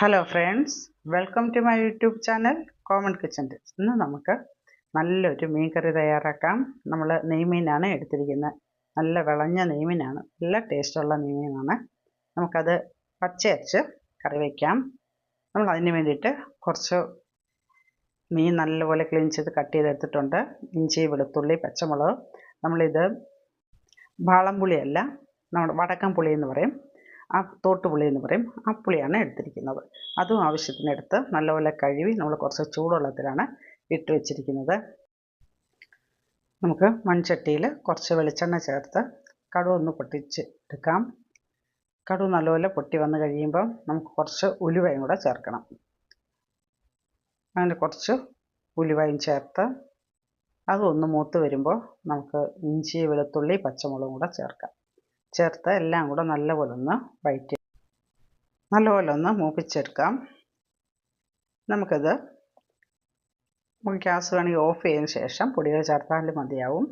Hello friends welcome to my YouTube channel common kitchen tips ഇന്ന് നമുക്ക് നല്ലൊരു മീൻ കറി തയ്യാറാക്കാം. നമ്മൾ നെയ്മീനാണ് എടുത്തിരിക്കുന്നത്. നല്ല വിളഞ്ഞ നെയ്മീനാണ്. നല്ല ടേസ്റ്റുള്ള നെയ്മീനാണ്. നമുക്കത് പച്ചയരച്ച് കറി വയ്ക്കാം നമ്മൾ അതിന് വേണ്ടിയിട്ട് കുറച്ച് മീൻ നല്ലപോലെ ക്ലീൻ ചെയ്ത് കട്ട് ചെയ്തെടുത്തിട്ടുണ്ട്. ഇഞ്ചി വെളുത്തുള്ളി പച്ചമുളക്. നമ്മളിത് വാളംപുളിയല്ല നമ്മുടെ വടക്കം പുളി എന്ന് പറയും. ആ തോട്ടുപുളി എന്ന് പറയും. ആ പുളിയാണ് എടുത്തിരിക്കുന്നത്. അതും ആവശ്യത്തിന് എടുത്ത് നല്ലപോലെ കഴുകി നമ്മൾ കുറച്ച് ചൂടുവെള്ളത്തിലാണ് ഇട്ട് വെച്ചിരിക്കുന്നത്. നമുക്ക് മൺചട്ടിയിൽ കുറച്ച് വെളിച്ചെണ്ണ ചേർത്ത് കടുക് ഒന്ന് പൊട്ടിച്ച് എടുക്കാം. കടുക് നല്ലപോലെ പൊട്ടി വന്ന് കഴിയുമ്പോൾ നമുക്ക് കുറച്ച് ഉലുവയും കൂടെ ചേർക്കണം. അങ്ങനെ കുറച്ച് ഉലുവയും ചേർത്ത് അതൊന്ന് മൂത്ത് വരുമ്പോൾ നമുക്ക് ഇഞ്ചി വെളുത്തുള്ളി പച്ചമുളകും കൂടെ ചേർക്കാം. ചേർത്ത് എല്ലാം കൂടെ നല്ലപോലെ ഒന്ന് വഴറ്റി നല്ലപോലെ ഒന്ന് മൂപ്പിച്ചെടുക്കാം. നമുക്കത് ഗ്യാസ് വേണമെങ്കിൽ ഓഫ് ചെയ്തതിന് ശേഷം പൊടികൾ ചേർത്താലും മതിയാവും.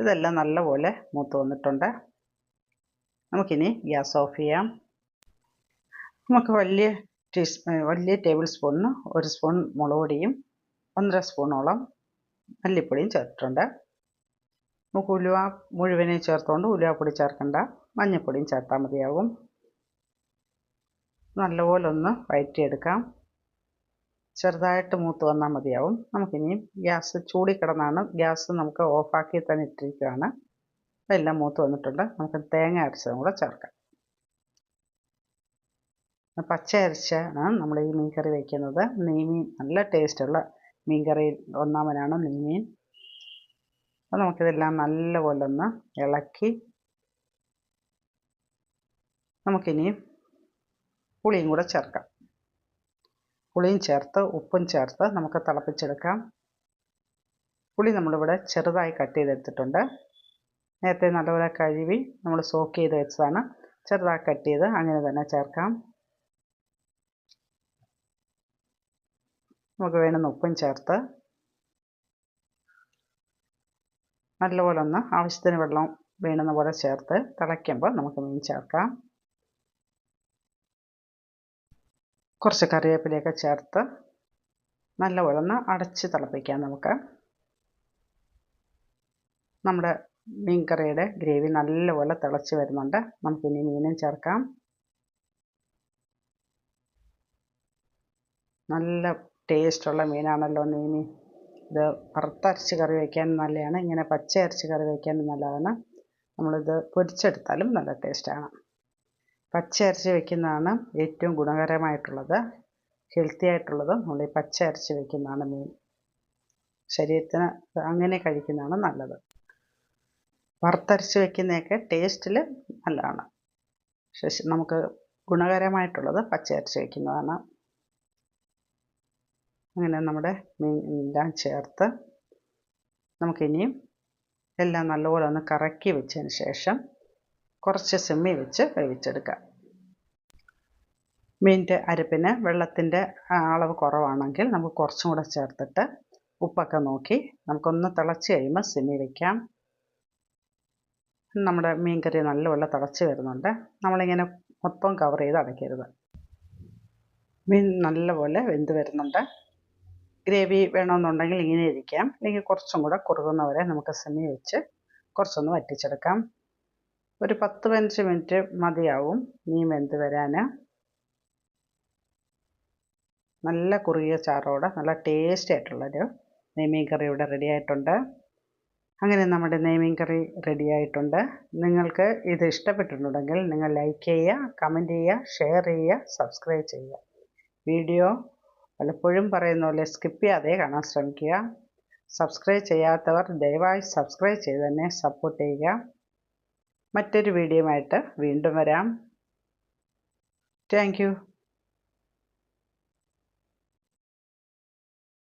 ഇതെല്ലാം നല്ലപോലെ മൂത്ത് വന്നിട്ടുണ്ട്. നമുക്കിനി ഗ്യാസ് ഓഫ് ചെയ്യാം. നമുക്ക് വലിയ ടീസ്പൂ വലിയ ടേബിൾ സ്പൂണിന് ഒരു സ്പൂൺ മുളക് പൊടിയും ഒന്നര സ്പൂണോളം മല്ലിപ്പൊടിയും ചേർത്തിട്ടുണ്ട്. നമുക്ക് ഉലുവ മുഴുവനെ ചേർത്തുകൊണ്ട് ഉലുവപ്പൊടി ചേർക്കണ്ട. മഞ്ഞൾപ്പൊടിയും ചേർത്താൽ മതിയാകും നല്ലപോലെ ഒന്ന് വയറ്റിയെടുക്കാം. ചെറുതായിട്ട് മൂത്ത് വന്നാൽ മതിയാവും. നമുക്കിനി ഗ്യാസ് ചൂടിക്കിടന്നാണ് ഗ്യാസ് നമുക്ക് ഓഫാക്കി തന്നെ ഇട്ടിരിക്കുകയാണ് എല്ലാം മൂത്ത് വന്നിട്ടുണ്ട്. നമുക്ക് തേങ്ങ അരച്ചതും കൂടെ ചേർക്കാം. പച്ച അരച്ചാണ് നമ്മൾ ഈ മീൻ കറി വയ്ക്കുന്നത് നെയ്മീൻ നല്ല ടേസ്റ്റുള്ള മീൻ കറി ഒന്നാമനാണ് നെയ്മീൻ. അപ്പോൾ നമുക്കിതെല്ലാം നല്ലപോലെ ഒന്ന് ഇളക്കി നമുക്കിനി പുളിയും കൂടെ ചേർക്കാം. പുളിയും ചേർത്ത് ഉപ്പും ചേർത്ത് നമുക്ക് തിളപ്പിച്ചെടുക്കാം. പുളി നമ്മളിവിടെ ചെറുതായി കട്ട് ചെയ്തെടുത്തിട്ടുണ്ട്. നേരത്തെ നല്ലപോലെ കഴുകി നമ്മൾ സോക്ക് ചെയ്ത് വെച്ചതാണ്. ചെറുതായി കട്ട് ചെയ്ത് അങ്ങനെ തന്നെ ചേർക്കാം. നമുക്ക് വേണ്ടുന്ന ഉപ്പും ചേർത്ത് നല്ലപോലെ ഒന്ന് ആവശ്യത്തിന് വെള്ളം വേണ്ടുന്ന പോലെ ചേർത്ത് തിളയ്ക്കുമ്പോൾ നമുക്ക് മീൻ ചേർക്കാം. കുറച്ച് കറിവേപ്പിലയൊക്കെ ചേർത്ത് നല്ലപോലെ ഒന്ന് അടച്ച് തിളപ്പിക്കാം നമുക്ക്. നമ്മുടെ മീൻ കറിയുടെ ഗ്രേവി നല്ലപോലെ തിളച്ച് വരുന്നുണ്ട്. നമുക്കിനി മീനും ചേർക്കാം. നല്ല ടേസ്റ്റുള്ള മീനാണല്ലോ നെയ്മീൻ ഇത് വറുത്തരച്ച് കറി വയ്ക്കാൻ നല്ലതാണ്. ഇങ്ങനെ പച്ച അരച്ച് കറി വയ്ക്കാനും നല്ലതാണ്. നമ്മളിത് പൊരിച്ചെടുത്താലും നല്ല ടേസ്റ്റാണ്. പച്ച അരച്ച് വയ്ക്കുന്നതാണ് ഏറ്റവും ഗുണകരമായിട്ടുള്ളത്. ഹെൽത്തി ആയിട്ടുള്ളത് നമ്മൾ ഈ പച്ച അരച്ച് വയ്ക്കുന്നതാണ് മീൻ ശരീരത്തിന് അങ്ങനെ കഴിക്കുന്നതാണ് നല്ലത്. വറുത്തരച്ച് വയ്ക്കുന്നതൊക്കെ ടേസ്റ്റിൽ നല്ലതാണ്. പക്ഷേ നമുക്ക് ഗുണകരമായിട്ടുള്ളത് പച്ച അരച്ച് വയ്ക്കുന്നതാണ് അങ്ങനെ നമ്മുടെ മീൻ എല്ലാം ചേർത്ത് നമുക്കിനിയും എല്ലാം നല്ലപോലെ ഒന്ന് കറക്കി വെച്ചതിന് ശേഷം കുറച്ച് സിമ്മി വെച്ച് വേവിച്ചെടുക്കാം. മീനിന്റെ അരപ്പിന് വെള്ളത്തിന്റെ അളവ് കുറവാണെങ്കിൽ നമുക്ക് കുറച്ചും കൂടെ ചേർത്തിട്ട് ഉപ്പൊക്കെ നോക്കി നമുക്കൊന്ന് തിളച്ച് കഴിയുമ്പോൾ സിമ്മി വയ്ക്കാം നമ്മുടെ മീൻകറി നല്ലപോലെ തിളച്ച് വരുന്നുണ്ട്. നമ്മളിങ്ങനെ മൊത്തം കവർ ചെയ്ത് അടയ്ക്കരുത്. മീൻ നല്ലപോലെ വെന്ത് വരുന്നുണ്ട്. ഗ്രേവി വേണമെന്നുണ്ടെങ്കിൽ ഇങ്ങനെ ഇരിക്കാം. അല്ലെങ്കിൽ കുറച്ചും കൂടെ കുറുകുന്നവരെ നമുക്ക് സെമി വെച്ച് കുറച്ചൊന്ന് വറ്റിച്ചെടുക്കാം. ഒരു പത്ത് പതിനഞ്ച് മിനിറ്റ് മതിയാവും മീൻ വെന്ത് വരാൻ നല്ല കുറുകിയ ചാറോടെ നല്ല ടേസ്റ്റി ആയിട്ടുള്ളൊരു നെയ്മീൻ കറി ഇവിടെ റെഡി ആയിട്ടുണ്ട്. അങ്ങനെ നമ്മുടെ നെയ്മീൻ കറി റെഡി ആയിട്ടുണ്ട്. നിങ്ങൾക്ക് ഇത് ഇഷ്ടപ്പെട്ടിട്ടുണ്ടെങ്കിൽ നിങ്ങൾ ലൈക്ക് ചെയ്യുക കമന്റ് ചെയ്യുക ഷെയർ ചെയ്യുക സബ്സ്ക്രൈബ് ചെയ്യുക. വീഡിയോ പലപ്പോഴും പറയുന്ന പോലെ സ്കിപ്പ് ചെയ്യാതെ കാണാൻ ശ്രമിക്കുക. സബ്സ്ക്രൈബ് ചെയ്യാത്തവർ ദയവായി സബ്സ്ക്രൈബ് ചെയ്ത് തന്നെ സപ്പോർട്ട് ചെയ്യുക. മറ്റൊരു വീഡിയോയുമായിട്ട് വീണ്ടും വരാം. താങ്ക്